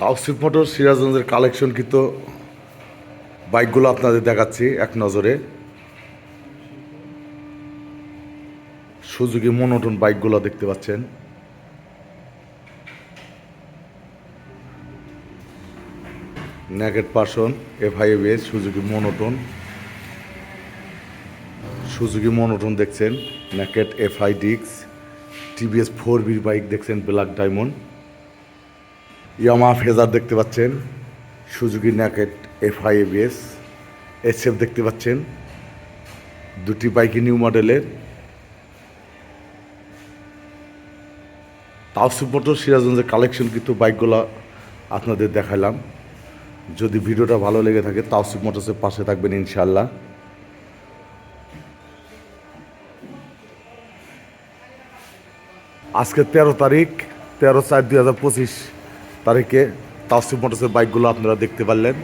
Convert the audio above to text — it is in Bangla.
তাওসিফ মোটর সিরাজগঞ্জের কালেকশন কিন্তু বাইকগুলো আপনাদের দেখাচ্ছি এক নজরে। সুজুকি মনোটন বাইকগুলো দেখতে পাচ্ছেন। Naked version F I S Suzuki monotone. Suzuki monotone দেখছেন ন্যাকেট এফ আই ডিক্স টিভিএস ফোর বির বাইক দেখছেন ব্ল্যাক ডায়মন্ড ইয়ামা ফেজার দেখতে পাচ্ছেন, Suzuki naked F I ABS SF দেখতে পাচ্ছেন, দুটি বাইকই নিউ মডেলের। তাওসিফ মোটর সিরাজগঞ্জের কালেকশন কিন্তু বাইকগুলো আপনাদের দেখালাম। যদি ভিডিওটা ভালো লেগে থাকে, তাওসিফ মোটরসের পাশে থাকবেন ইনশাল্লাহ আজকে তেরো তারিখ, তেরো চার দুই হাজার পঁচিশ। তারিখে তাসিফ মোটরসের বাইকগুলো আপনারা দেখতে পারলেন।